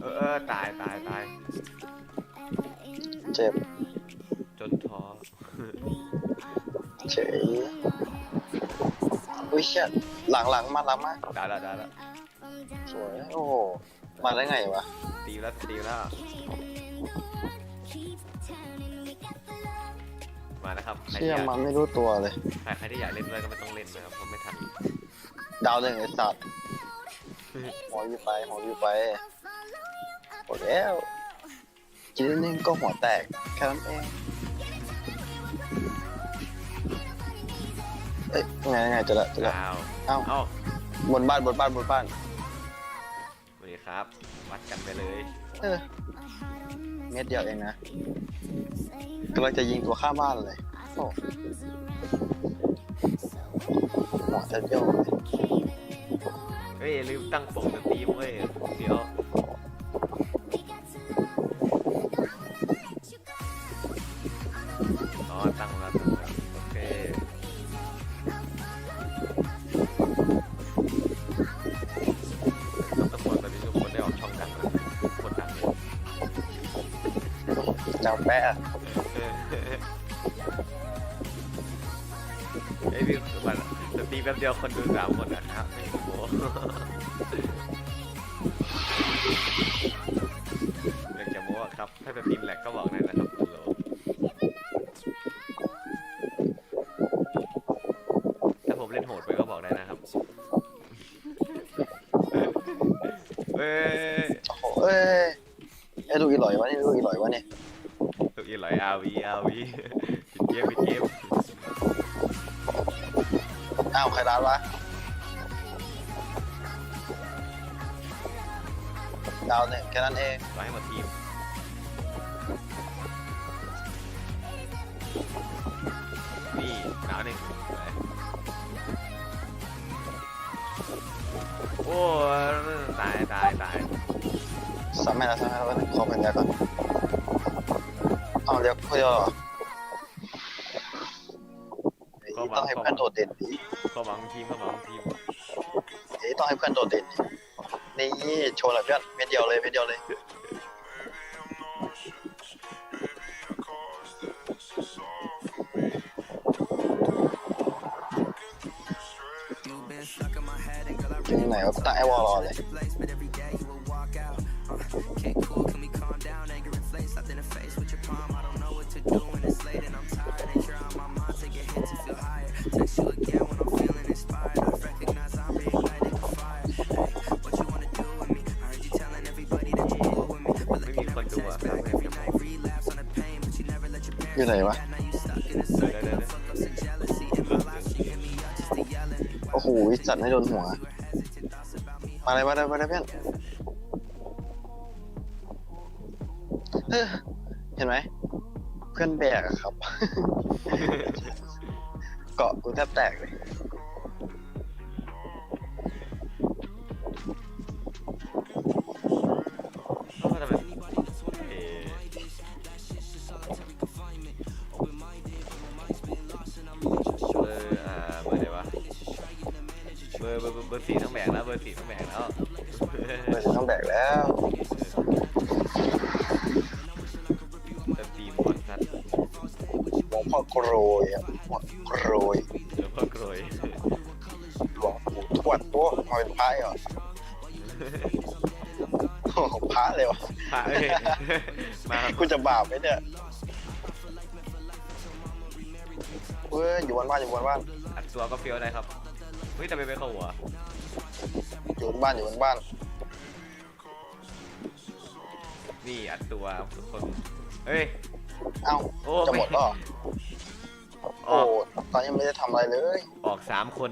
เออเออตายตายตายเจ็บจนท้อ เฉยอุ้ยเชี่ยหลังหลังมาหลังมาได้แล้วได้แล้วสวยโอ้โหมาได้ไงวะตีแล้วตีแล้ว มาแล้วครับใครเชี่ที่ยอยากมันไม่รู้ตัวเลย ใครใครที่อยากเล่นด้วยก็ไม่ต้องเล่นนะครับเพราะไม่ทัน ดาวหนึ่งไอ้สัตว์ หัวอยู่ไปหัวอยู่ไปหมดแล้วกินนิดนึงก็หัวแตกแค่นั้นเองเอ้ยไงไงเจะละเจะละอ้าวเอ้าเอ้าบนบ้านบนบ้านบนบ้านสวัสดีครับ วัดกันไปเลย เออเม็ดเดียวเองนะกำลังจะยิงตัวข้ามบ้านเลยโอ้หัวจะโยก เลยเฮ้ยอย่าลืมตั้งปกสตรีมเว้ยเดี๋ยวอ๋อตั้งแล้วตั้งแล้วโอเคทุกคนตอนนี้ทุกคนได้ออกช่องดังแล้วคนดังเลยเจ้าแปะไอ้ยพี่มันสตรีมแป๊บเดียวคนดูสามค วใครร้านวะดาวเนี่ยแค่นั้นเองรอให้หมดทีมนี่หนาวหนึ่งโอ้ตายตายตายสามแม่ละสามแม่ละวันขอเป็นแล้วก่อนเอาเดี๋ยวเดี๋ยวเหรอ ต้องให้เพื่อนโดดเด่นนี่โชว์หน่อยเพื่อนเม็ดเดียวเลยเม็ดเดียวเลยที่ไหนก็ตั้งไอวอลรอเลย สัตว์ไม่โดนหัว มาเลยมาเลยมาเลยเพื่อนเอ้อเห็นไหม เพื่อนแบกอะครับ เกาะกูแทบแตกเลย บาปไหมเนี่ยเว้ยอยู่บนบ้านอยู่บนบ้านอัดตัวก็เฟี้ยวได้ครับเฮ้ยแต่ไม่ไปเข้าหัวอยู่บนบ้านอยู่บนบ้านนี่อัดตัวทุกคนเฮ้ย เอ้าโอ้ จะหมดแล้วเหรออโอ้อกตอนนี้ไม่ได้ทำอะไรเลยออกสามคน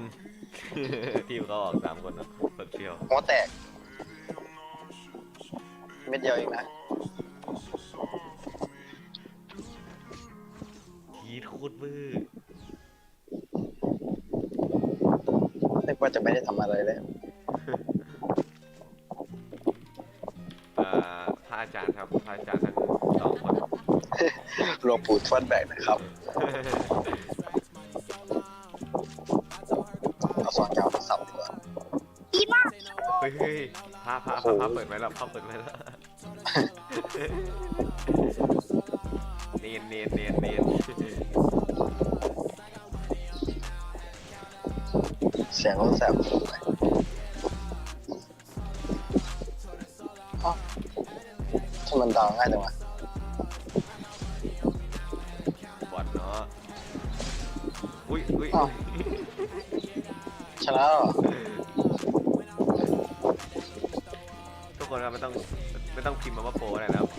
ทีมเขาออกสามคนนะคนเฟี้ยวหัวแตกเม็ดเดียวเองนะ ทีโคตรมือนึกว่าจะไม่ได้ทำอะไรเลยอ่าพระอาจารย์ครับพระอาจารย์ทั้งสองคนหลวงปู่ทวดแบกนะครับเอาสอนยาวมาสับดีกว่าเฮ้ยเฮ้ยพาพาโอ้พาโหพาเปิดไหมล่ะพาเปิดไหมล่ะ เนียนเนียนเนียนเนียนเสียงรถแสบหูเลยเอ้าทำไมมันดาวง่ายจังวะบอดเนาะอุ้ยอุ้ยอ้าวชนะแล้วเหรอทุกคนครับไม่ต้องไม่ต้องพิมพ์มาว่าโปรอะไรนะครับ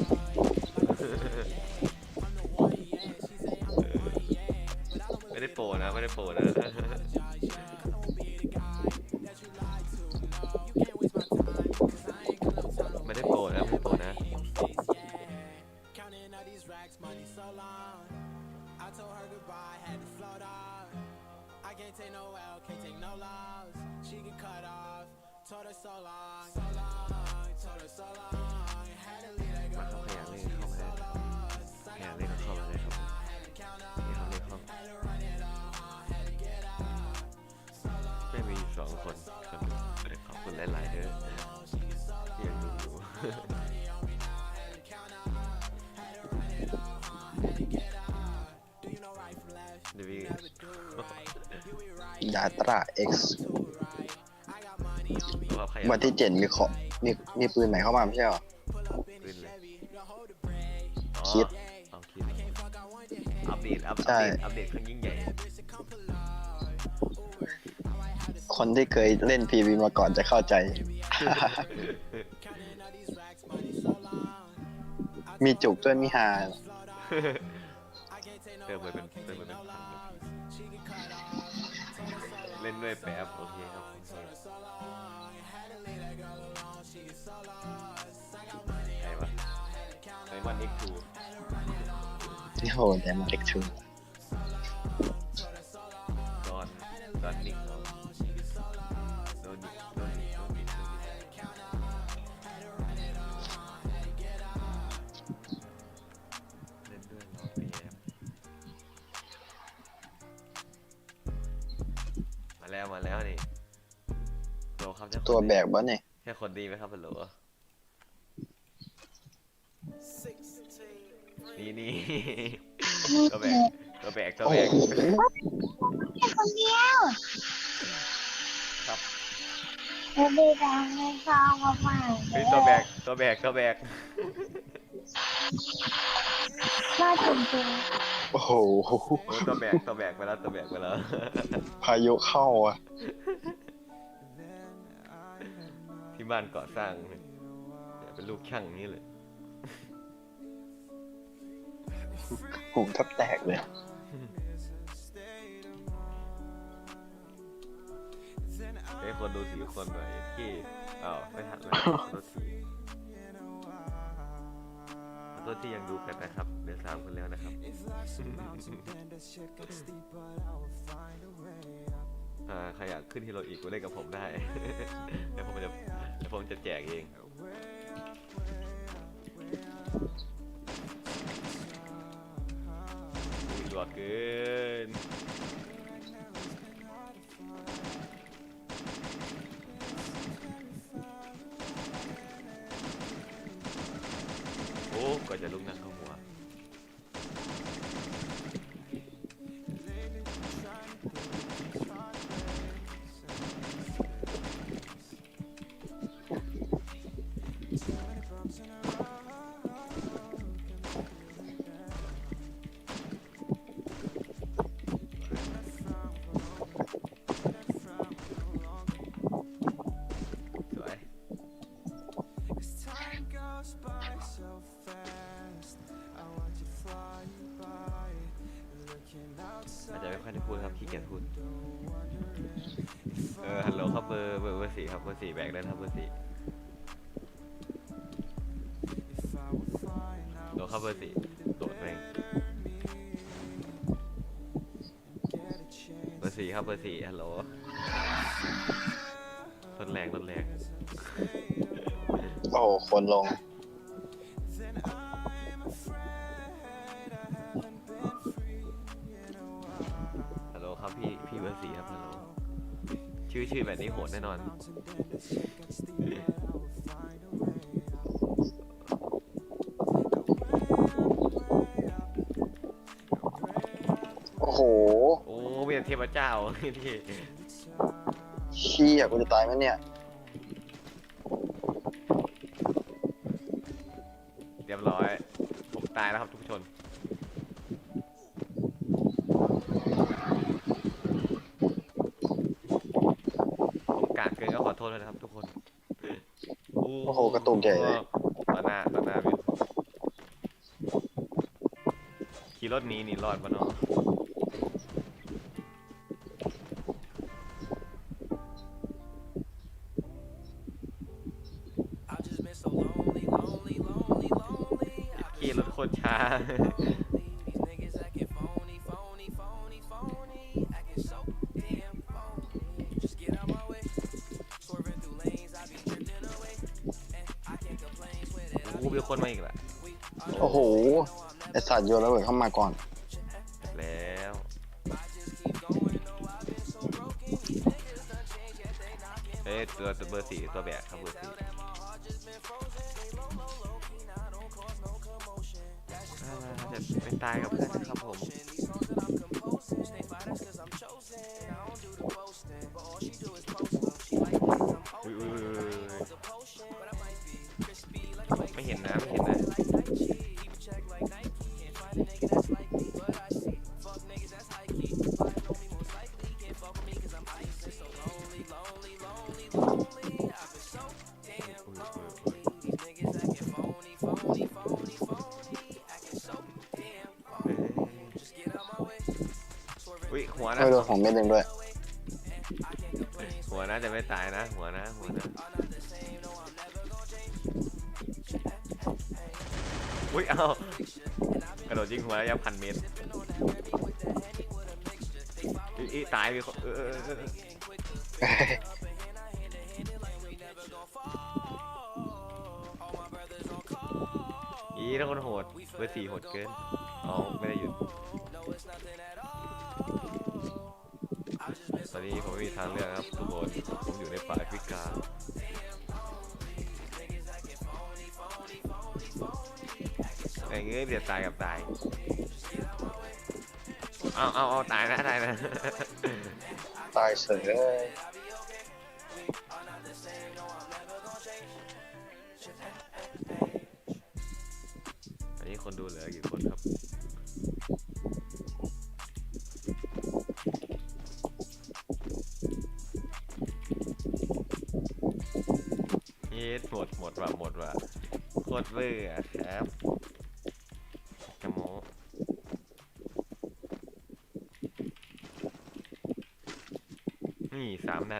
ยาตราเอ็กซ์ว่าขยันวันที่เจ็ดมีขอมีมีปืนใหม่เข้ามาไม่ใช่เหรอขึ้นเลยอ๋อคิดเอาคิดอัปเดตอัปใช่ เดตอัปเดตครั้งยิ่งใหญ่คนที่เคยเล่นพีวีมาก่อนจะเข้าใจ มีจุกด้วยมีฮาเติมไปเป็นเติมไปเป็นพัน ด้วยแป๊บโอเคครับโอเคไหนวะไดมอนด์เอ็กซ์ทูโอ้โหแต่มาเด็กชูดอนดอนนิก แล้วมาแล้วนี่โลครับเจ้าคนตัวดีแบกบ้าเนี่ยใช่คนดีไหมครับฮัลโหลนี่นี่ ตัวแบกตัวแบกตัวโอ้แบกโหคนเดียวครับจะดีดังในซองมาใหม่เฮ้ยตัวแบกตัวแบกตัวแบกมาจริง โอ้โห โอ้ยตัวแบกตัวแบกไปแล้วตัวแบกไปแล้ว พายุเข้าอะ ที่บ้านก่อสร้างเนี่ยเป็นลูกช่างนี่เลย หูแทับแตกเลยเฮ้ยคนดูสี่คนหน่อยที่อ้าวไม่ทันเลยขอโทษทีขอโทษที่ยังดูกันนะครับเดือนสามคนแล้วนะครับอ่าใครอยากขึ้นฮีโร่อีกก็เล่นกับผมได้เดี๋ยวผมจะเดี๋ยวผมจะแจกเองอุ้ยหลอดเกิน ครับเบอร์สี่ฮัลโหลรถแรงรถแรงโอ้โหคนลง ฮัลโหลครับพี่พี่เบอร์สี่ครับฮัลโหลชื่อชื่อแบบนี้โหดแน่นอน แต่เทพเจ้าที่เชี่ยกูจะตายไหมเนี่ย เรียบร้อย ผมตายแล้วครับทุกชน ผมกากเกินก็ขอโทษด้วยนะครับทุกคน โอ้โหกระตุกใหญ่เลย ต่อหน้าต่อหน้าพี่ขี่รถหนีหนีรอดปะเนาะาโอ้โหมีคนมาอีกละโอ้โห ไอสัตว์โยนระเบิดเข้ามาก่อน แล้วเอ้ยตัวตัวเบอร์สี่ตัวแบกครับเบอร์ายกับเพื่อนนะครับผมอุ้ยอุ้ยอุ้ยอุ้ยไม่เห็นนะ ไม่เห็นนะ หัวนะไม่โดนของเม็ดหนึ่งด้วย หัวนะจะไม่ตายนะหัวนะหัวนะอุ้ยเอากระโดดยิงหัวระยะพันเมตรอีอีตายมีคนเออเออเออเอออีถ้าคนโหดเบอร์สี่โหดเกินเอไม่ได้หยุด ตอนนี้ผมไม่มีทางเลือกครับทุกคนผมอยู่ในป่าแอฟริกาไอ้เงี้ยเดี๋ยวตายกับตายเอาเอาเอาตายนะตายนะ ตายเฉยเลย นี่สามนัด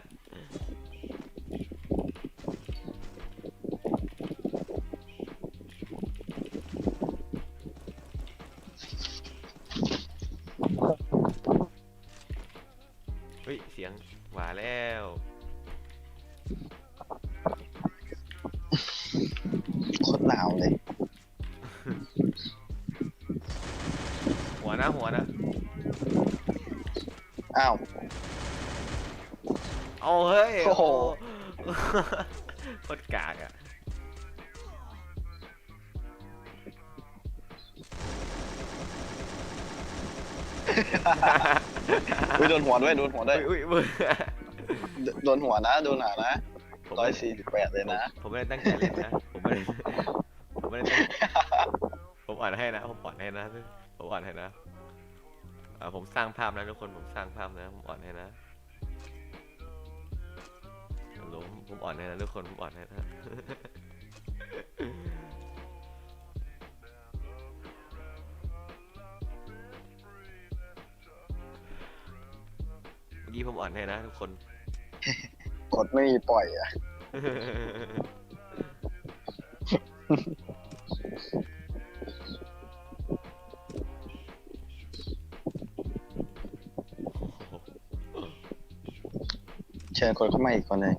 เอาเฮ้ยโอ้โห โคตรกากอะอุ้ยโดนหัวด้วยโดนหัวด้วยอุ้ยอุ้ยโดโดนหัวนะโดนหานะผมร้อไม่ยสี่สิบแปดเลยนะ ผมไม่ได้ตั้งใจเล่นนะ ผมไม่ได้ผมไม่ได้ตั้งผมอ่านให้นะ ผมอ่านให้นะ ผมอ่านให้นะอ่าผมสร้างภาพนะทุกคน ผมสร้างภาพนะ ผมอ่านให้นะ ผมอ่อนให้นะทุกคนผมอ่อนให้นะเมื่อกี้ผมอ่อนให้นะทุกคน กดไม่มีปล่อยอะ เชิญคนเข้ามาอีกคนหนึ่ง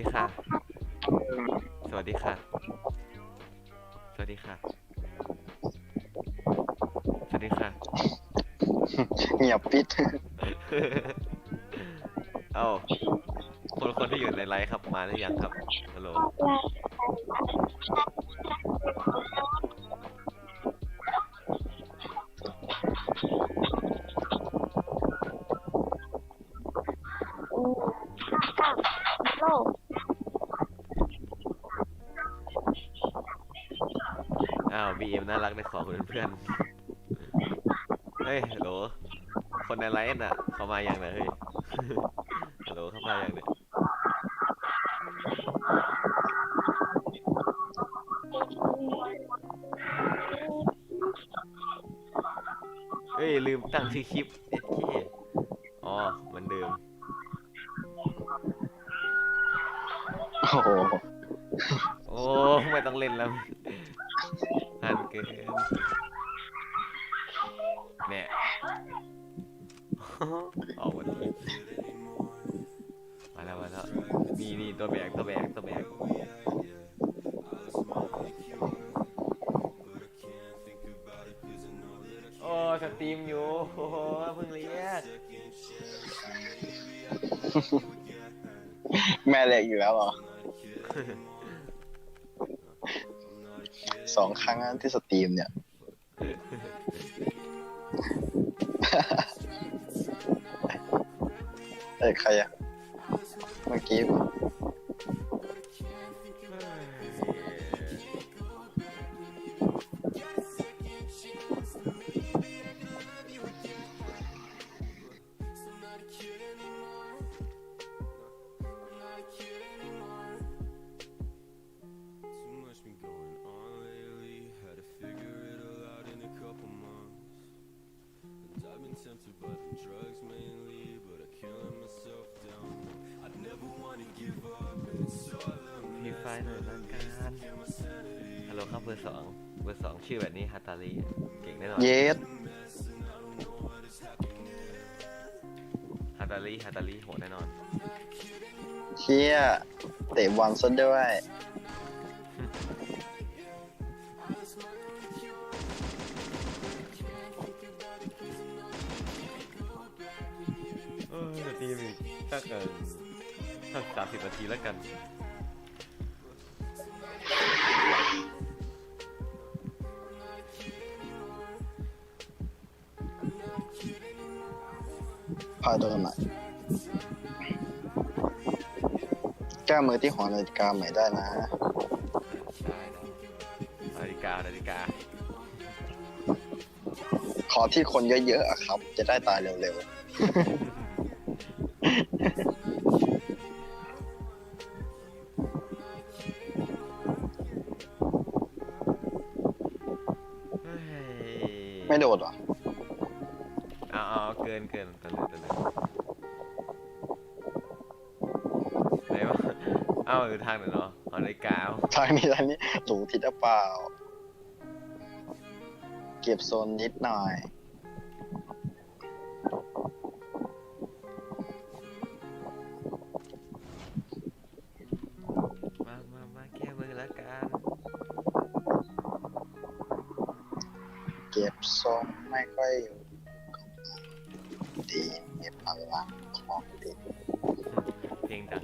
ดีค่ะ สวัสดีค่ะ สวัสดีค่ะ สวัสดีค่ะ เงียบปิด เอ้าคนคนที่อยู่ในไลฟ์ครับมาหรือยังครับาวบีเอ็มน่ารักในขอคุณเพื่อนเฮ้ยฮัลโหลคนในไลน์น่ะ เขามาอย่างไหนเฮ้ยฮัลโหลเขามาอย่างเนี่ยเฮ้ยลืมตั้งชื่อคลิปเอ็ดเคอ๋อ อยู่โอ้โหเพิ่งเรียกแม่เหล็กอยู่แล้วเหรอสองครั้งนะที่สตรีมเนี่ย เอ้ยใครอะเมื่อกี้ หน่อยละกันฮัลโหลครับเบอร์สองเบอร์สองชื่อแบบนี้ฮาตาลีเก่งแน่นอนเยสฮาตาลีฮาตาลีโหดแน่นอน เชี่ยเตะบอลซะด้วย เออจะตีมอีกถ้าเกินถ้าสามสิบนาทีแล้วกัน พาโดนหน่อยแก้มือที่หอนาฬิกาใหม่ได้นะได้ได้นาฬิกานาฬิกาขอที่คนเยอะๆอะครับ จะได้ตายเร็วเฮ้ยๆไม่โดดเหรอาอยู่ทางไหนเนาะหอนาฬิกาทางนี้ทางนี้หลูทิศหรือเปล่า เก็บโซนนิดหน่อย มามามาแก้มือแล้วกันเก็บทรงไม่ค่อยอยู่ดีมีพลังของดีเพลงดัง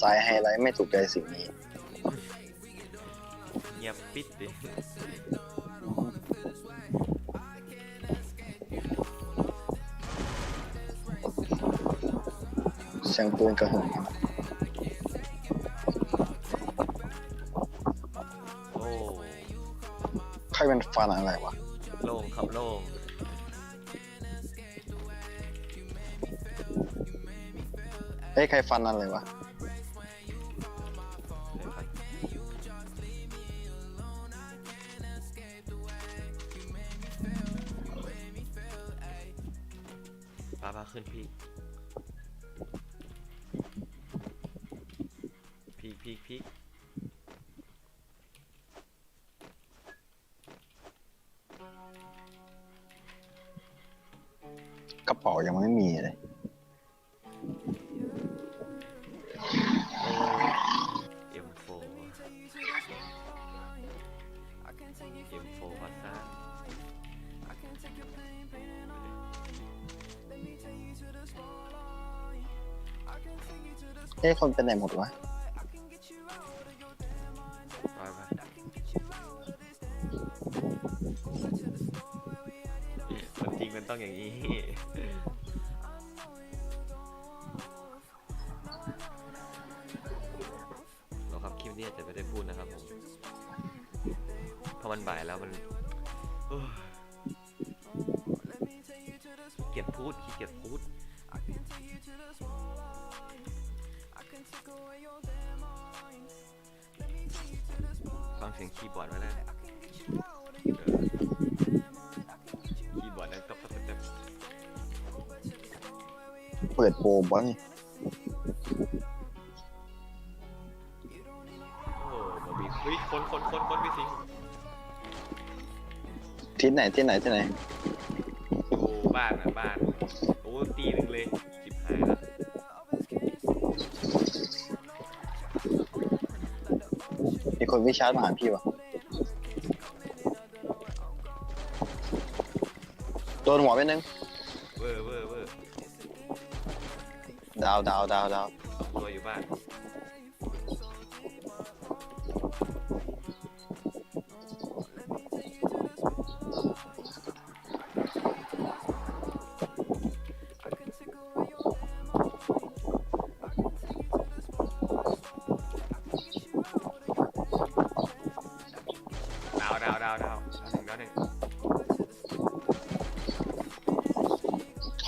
สายไฮไลท์ไม่ถูกใจสิ่งนี้ เงียบปิดดิเสียงปืนกระหึ่มงใครเป็นฟันอะไรวะ โล่งครับโล่งเอ้ใครฟันนั่นเลยวะ พีกพีกพีกกระเป๋ายังไม่มีเลยเอ็มโฟเอ็มโฟพัสซ่าเฮ้ยคนเป็นไหนหมดวะ มันบ่ายแล้วมันโอ้ยขี้เกียจพูดขี้เกียจพูด ฟังเสียงคีย์บอร์ดไว้แล้วเออคีย์บอร์ดนั้นก็พัฒนาเปิดโปรบ้างโอ้บอบีเฮ้ยคนคนคนคนพี่สิงห์ ที่ไหนที่ไหนที่ไหนดูบ้านอะบ้าน โอ้ตีหนึ่งเลยจิบหายแล้วมีคนวิชาร์จมาหาพี่วะโดนหัวไปนึง เวอร์เวอร์เวอร์ดาวดาวดาวดาวสองตัวอยู่บ้าน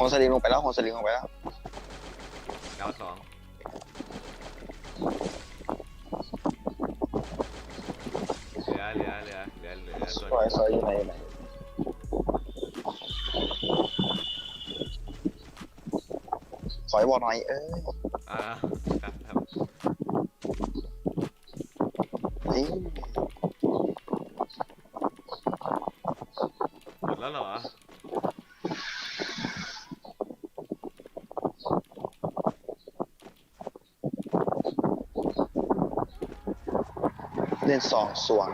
ของสลิงลงไปแล้วของสลิงลงไปแล้วดาวสองเหลือเหลือเหลือเหลือเหลือซตัวอยซอยอยู่ไหนอยู่ไหนขอให้บอกหน่อยเอ้ยอ่าครับครับ เฮ้ย หมดแล้วเหรอ เล่น สองสว่าง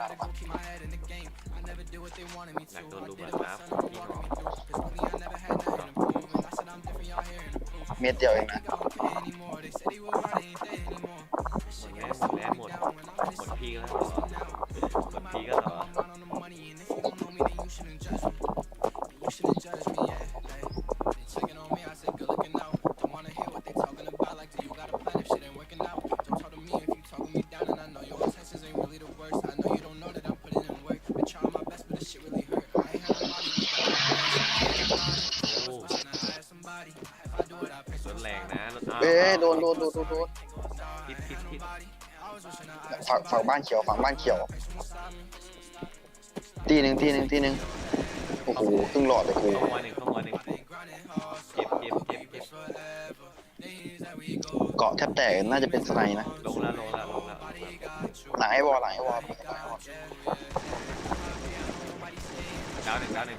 ลังหลังหลังหลังหลังอยากโดนลูกแบบน้ำพี่น้องเม็ดเดียวเองนะหมดแล้วหมดแล้วหมดหมดพี่ก็แล้วเหรอหมดพี่ก็เหรอ ดนโดนโดนโดนโดนพิษพิษพิษฝั่งฝั่งบ้านเขียวฝั่งบ้านเขียว ตีหนึ่งตีหนึ่งตีหนึ่งโอ้โหครึ่งหลอดเลยกูเข้ามาหนึ่งเข้ามาหนึ่งเจ็บเจ็บเจ็บเจ็บเกาะแทบแตกน่าจะเป็นสไนนะลงแล้วลงแล้วลงแล้วหลังไอ้วอลหลังไอ้วอลดาวหนึ่งดาวหนึ่ง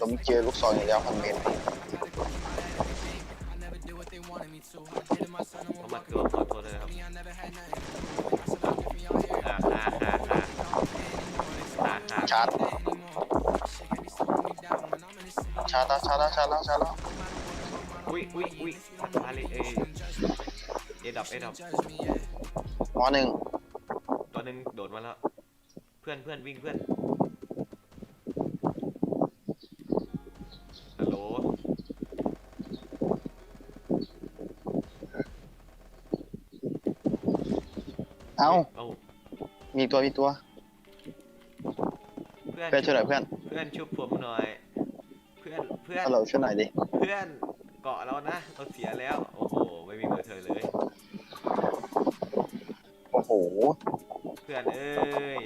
ผมเจอลูกซองอยู่แล้วพันเมตร เขามาตัวขอโทษด้วยครับอ่าฮ่าฮ่าฮ่าฮ่าฮ่าชาร์จชาร์จแล้วชาร์จแล้วชาร์จแล้วชาร์จแล้วอุ้ยอุ้ยอุ้ยมาเลยเอเอดับเอดับหมอหนึ่งตัวหนึ่งโดดมาแล้ว เพื่อนเพื่อนวิ่งเพื่อน เอ้า เอ้ามีตัวมีตัวเพื่อนเพื่อนช่วยหน่อยเพื่อนเพื่อนชุบผมหน่อย เพื่อนเพื่อนฮัลโหลช่วยหน่อยดิเพื่อนเกาะเรานะเราเสียแล้ว โอ้โหไม่มีเบอร์เธอเลย โอ้โห เพื่อนเอ้ย